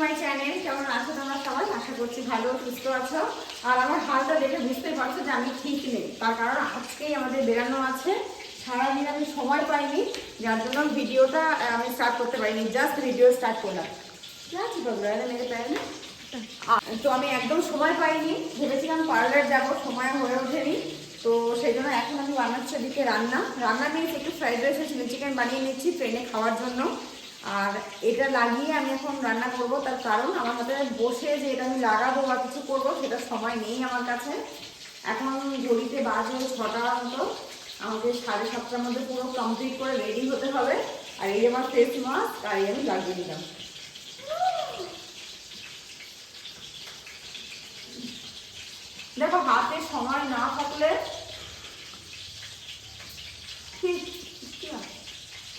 মাই সবাই? আশা করছি ভালো, সুস্থ আছো। আর আমার হালটা দেখে বুঝতেই পারছ যে আমি ঠিক নেই। তার কারণ আজকেই আমাদের বেরানো আছে। সারাদিন আমি সময় পাইনি, যার জন্য ভিডিওটা আমি স্টার্ট করতে পারিনি। জাস্ট ভিডিও স্টার্ট করলাম। তো আমি একদম সময় পাইনি। ভেবেছিলাম পার্লার যাব, সময় হয়ে ওঠেনি। তো সেই জন্য এখন আমি বানাচ্ছি এদিকে রান্না। রান্না নিয়ে একটু ফ্রাইড রাইস চিলি চিকেন বানিয়ে নিচ্ছি ট্রেনে খাওয়ার জন্য। আর এটা লাগিয়ে আমি এখন রান্না করব, তার কারণ আমার হাতে বসে যে এটা আমি লাগাবো বা কিছু করব, সেটা সময় নেই আমার কাছে। এখন ঘড়িতে বাজে ছটা মতো, আমাকে সাড়ে সাতটার মধ্যে পুরো কমপ্লিট করে রেডি হতে হবে। আর এই আমার ফেস মাস্ক আর এই আমি লাগিয়ে দিলাম। দেখো, হাতে সময় না থাকলে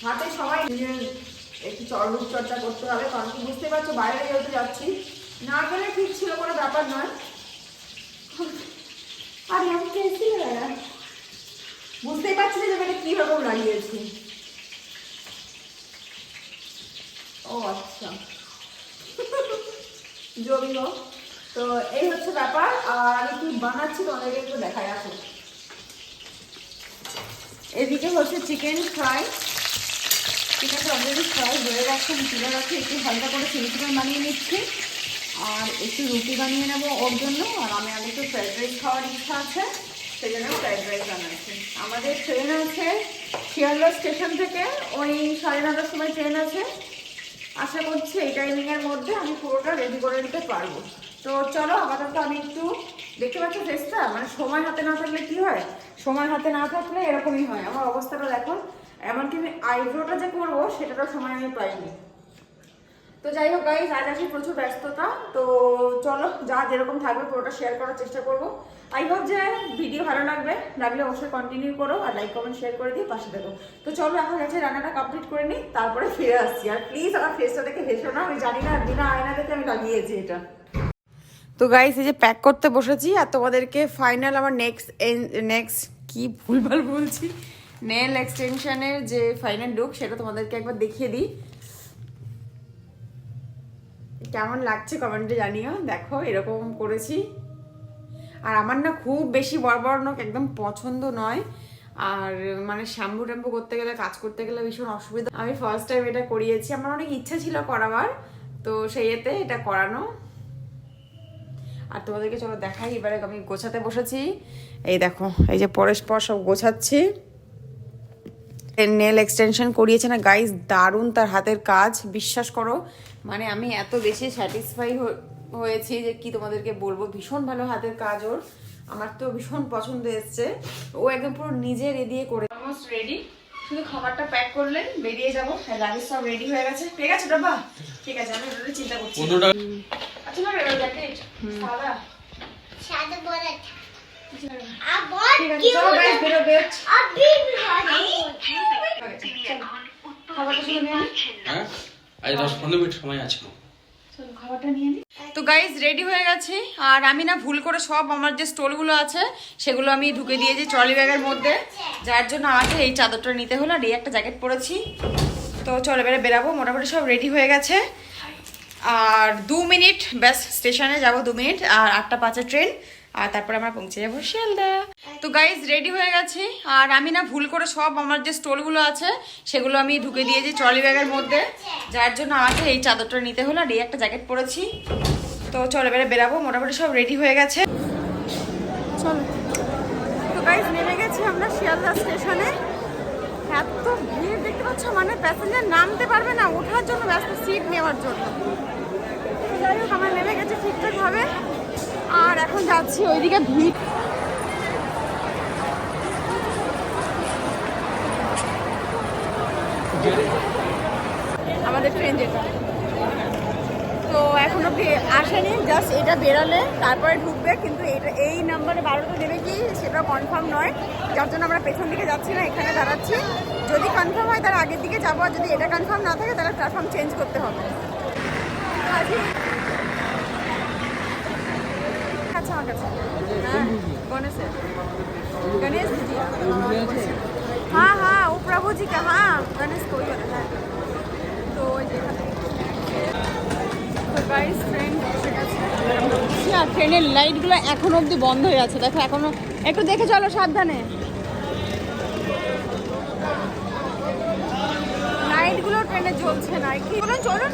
হাতে নিজের একটু চর চর্চা করতে হবে, কারণ কি বুঝতে পারছ, বাইরে যেহেতু যাচ্ছি না গেলে ঠিক ছিল, কোনো ব্যাপার নয়। আর কেসি বুঝতেই পারছি না যে আমি কীরকম লাগিয়েছি। ও আচ্ছা। জমি হোক তো এই হচ্ছে ব্যাপার, আর আমি কি বানাচ্ছি তোমাদেরকে একটু দেখায় আসো। এদিকে হচ্ছে চিকেন ফ্রাই চিকেনটা অলরেডি ফ্রাই হয়ে গেছে আমি তুলে রাখি একটু হালকা করে চিলি চিকেন বানিয়ে নিচ্ছি। আর একটু রুটি বানিয়ে নেব ওর জন্য, আর আমি আগে একটু ফ্রাইড রাইস খাওয়ার ইচ্ছা আছে সেই জন্য ফ্রাইড রাইস বানাচ্ছি। আমাদের ট্রেন আছে শিয়ালদা স্টেশন থেকে, ওই সাড়ে নটার সময় ট্রেন আছে। আশা করছি এই টাইমিংয়ের মধ্যে আমি পুরোটা রেডি করে নিতে পারব। তো চলো, আপাতত আমি একটু দেখতে পাচ্ছ ফেসটা মানে সময় হাতে না থাকলে কি হয়? সময় হাতে না থাকলে এরকমই হয়। আমার অবস্থাটা দেখো এমনকি আমি আইব্রোটা যে করব, সেটারও সময় আমি পাইনি। তো যাই হোক গাইজ আজ আছে প্রচুর ব্যস্ততা, তো চলো, যা যেরকম থাকবে পুরোটা শেয়ার করার চেষ্টা করব। আই হোপ যে ভিডিও ভালো লাগবে, লাগলে অবশ্যই কন্টিনিউ করো আর লাইক কমেন্ট শেয়ার করে দিয়ে পাশে দেখো তো চলো, এখন গেছে রান্নাটা কমপ্লিট করে নিই, তারপরে ফিরে আসছি। আর প্লিজ আমার ফেসটা দেখে হেসো না, আমি জানি না, বিনা আয়না দেখে আমি লাগিয়েছি এটা। তো গাইস এই যে প্যাক করতে বসেছি, আর তোমাদেরকে ফাইনাল আমার নেক্সট নেক্সট কি ভুলভাল বলছি? নেল এক্সটেনশনের যে ফাইনাল লুক সেটা তোমাদেরকে একবার দেখিয়ে দিই। কেমন লাগছে কমেন্টে জানিও। দেখো, এরকম করেছি। আর আমার না খুব বেশি বড় নখ একদম পছন্দ নয়। আর মানে শ্যাম্পু ট্যাম্পু করতে গেলে, কাজ করতে গেলে ভীষণ অসুবিধা। আমি ফার্স্ট টাইম এটা করিয়েছি। আমার অনেক ইচ্ছা ছিল করাবার। তো সেই এতে এটা করানো। আর তোমাদেরকে চলো দেখাই। এবারে আমি গোছাতে বসেছি। এই দেখো, এই যে পরস্পর সব গোছাচ্ছি। নেল এক্সটেনশন করিয়েছে না। গাইজ দারুণ তার হাতের কাজ বিশ্বাস করো। মানে আমি এত বেশি স্যাটিসফাই হয়েছি যে কি তোমাদেরকে বলব। ভীষণ ভালো হাতের কাজ ওর। আমার তো ভীষণ পছন্দ এসছে। ও একদম পুরো নিজে রেডি করে অলমোস্ট রেডি শুধু খাবারটা প্যাক করলেন বেরিয়ে যাব। লাগেজ সব রেডি হয়ে গেছে। ঠিক আছে ডাব্বা? ঠিক আছে আমি ওটা চিন্তা করছি। আচ্ছা না জ্যাকেট সাদা। शादी তো গাইজ রেডি হয়ে গেছি। আর আমি না ভুল করে সব আমার যে স্টোলগুলো আছে সেগুলো আমি ঢুকে দিয়েছি ট্রলি ব্যাগের মধ্যে। যার জন্য আমাকে এই চাদরটা নিতে হলো আর এই একটা জ্যাকেট পরেছি। তো চলো এবারে বেরাবো। মোটামুটি সব রেডি হয়ে গেছে। আর দু মিনিট ব্যাস স্টেশনে যাব দু মিনিট। আর আটটা পাঁচের ট্রেন আর তারপরে আমরা পৌঁছে যাব শিয়ালদা। তো গাইজ রেডি হয়ে গেছি। আর আমি না ভুল করে সব আমার যে স্টোলগুলো আছে, সেগুলো আমি ঢুকে দিয়েছি ট্রলি ব্যাগের মধ্যে। যার জন্য আমাকে এই চাদরটা নিতে হলো, আর এই একটা জ্যাকেট পরেছি। তো চলো এবারে বেরাবো, মোটামুটি সব রেডি হয়ে গেছে। চলো। তো গাইজ নেমে গেছি আমরা শিয়ালদা স্টেশনে। এত ভিড়, দেখতে পাচ্ছ? মানে প্যাসেঞ্জার নামতে পারবে না, ওঠার জন্য ব্যস্ত সিট নেওয়ার জন্য। যাই হোক, আমরা নেমে গেছি ঠিকঠাক ভাবে আর এখন যাচ্ছি ওইদিকে ভিড় আমাদের ট্রেন যেটা। তো এখন অব্দি আসেনি জাস্ট এটা বেরালে, তারপরে ঢুকবে, কিন্তু এটা, এই নাম্বারে বারোটা দেবে কি, সেটা কনফার্ম নয়। যার জন্য আমরা পেছন দিকে যাচ্ছি না, এখানে দাঁড়াচ্ছি। যদি কনফার্ম হয়, তার আগের দিকে যাব, আর যদি এটা কনফার্ম না থাকে, তাহলে প্ল্যাটফর্ম চেঞ্জ করতে হবে। হ্যাঁ, গণেশ জি হ্যাঁ হ্যাঁ ও হ্যাঁ গণেশ কই হ্যাঁ। তো গাইস ট্রেন আর ট্রেনের লাইটগুলো এখন অবধি বন্ধ হয়ে আছে দেখো এখনও। একটু দেখে চলো সাবধানে। লাইটগুলো ট্রেনে জ্বলছে না কি? বলুন চলুন।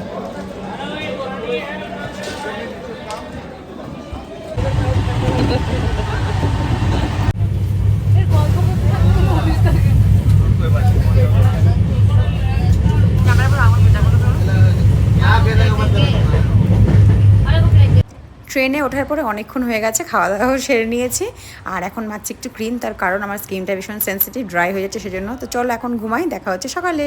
ট্রেনে ওঠার পরে অনেকক্ষণ হয়ে গেছে খাওয়া দাওয়াও সেরে নিয়েছি। আর এখন মারছি একটু ক্রিম তার কারণ আমার স্কিনটা ভীষণ সেন্সিটিভ ড্রাই হয়ে যাচ্ছে সেজন্য। তো চলো এখন ঘুমাই, দেখা হচ্ছে সকালে।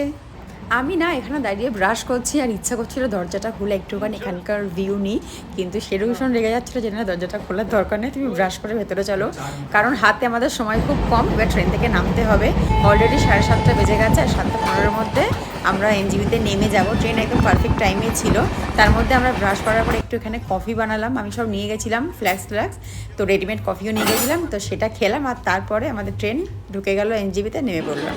আমি না এখানে দাঁড়িয়ে ব্রাশ করছি আর ইচ্ছা করছিল দরজাটা খুলে একটুখানি এখানকার ভিউ নিই কিন্তু সেরও ভীষণ রেগে যাচ্ছিল যে না দরজাটা খোলার দরকার নেই তুমি ব্রাশ করে ভেতরে চলো। কারণ হাতে আমাদের সময় খুব কম এবার ট্রেন থেকে নামতে হবে। অলরেডি সাড়ে সাতটা বেজে গেছে আর সাতটা পনেরোর মধ্যে আমরা এনজিবিতে নেমে যাব। ট্রেন একদম পারফেক্ট টাইমে ছিল। তার মধ্যে আমরা ব্রাশ করার পর একটু এখানে কফি বানালাম। আমি সব নিয়ে গেছিলাম ফ্ল্যাক্স ফ্ল্যাক্স তো রেডিমেড কফিও নিয়ে গেছিলাম। তো সেটা খেলাম আর তারপরে আমাদের ট্রেন ঢুকে গেল এনজিবিতে নেমে পড়লাম।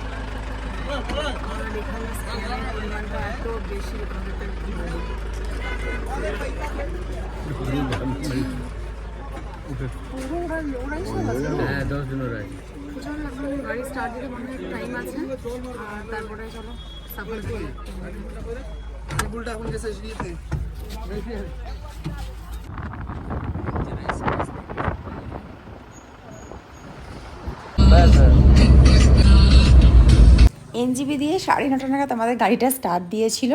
হ্যাঁ দশ দিন ওরাই চলো এখন স্টার্ট দিতে টাইম আছে তারপরে চলো সাফার করি এনজিবি দিয়ে সাড়ে নটা নাগাদ আমাদের গাড়িটা স্টার্ট দিয়েছিল।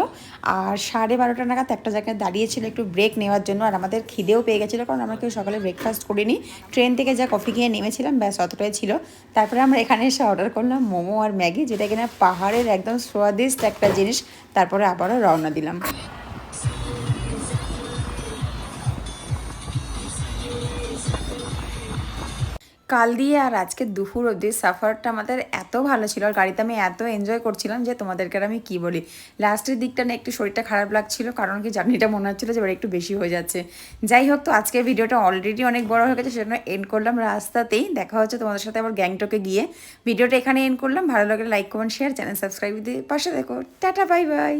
আর সাড়ে বারোটা নাগাদ একটা জায়গায় দাঁড়িয়েছিল একটু ব্রেক নেওয়ার জন্য। আর আমাদের খিদেও পেয়ে গেছিল কারণ আমরা কেউ সকালে ব্রেকফাস্ট করিনি। ট্রেন থেকে যা কফি খেয়ে নেমেছিলাম, ব্যাস অতটাই ছিল। তারপরে আমরা এখানে এসে অর্ডার করলাম মোমো আর ম্যাগি, যেটা কিনা পাহাড়ের একদম স্বাদিষ্ট একটা জিনিস। তারপরে আবারও রওনা দিলাম। কাল দিয়ে আর আজকে দুপুর অবধি সাফারটা আমাদের এত ভালো ছিল আর গাড়িতে আমি এত এনজয় করছিলাম যে তোমাদেরকে আমি কি বলি? লাস্টের দিকটা না একটু শরীরটা খারাপ লাগছিল, কারণ কি জার্নিটা মনে হচ্ছিল যে এবার একটু বেশি হয়ে যাচ্ছে। যাই হোক, তো আজকের ভিডিওটা অলরেডি অনেক বড় হয়ে গেছে, সেজন্য এন্ড করলাম রাস্তাতেই। দেখা হচ্ছে তোমাদের সাথে আবার গ্যাংটকে গিয়ে। ভিডিওটা এখানে এন্ড করলাম। ভালো লাগলে like comment share channel subscribe দিয়ে পাশে দেখো। Tata bye bye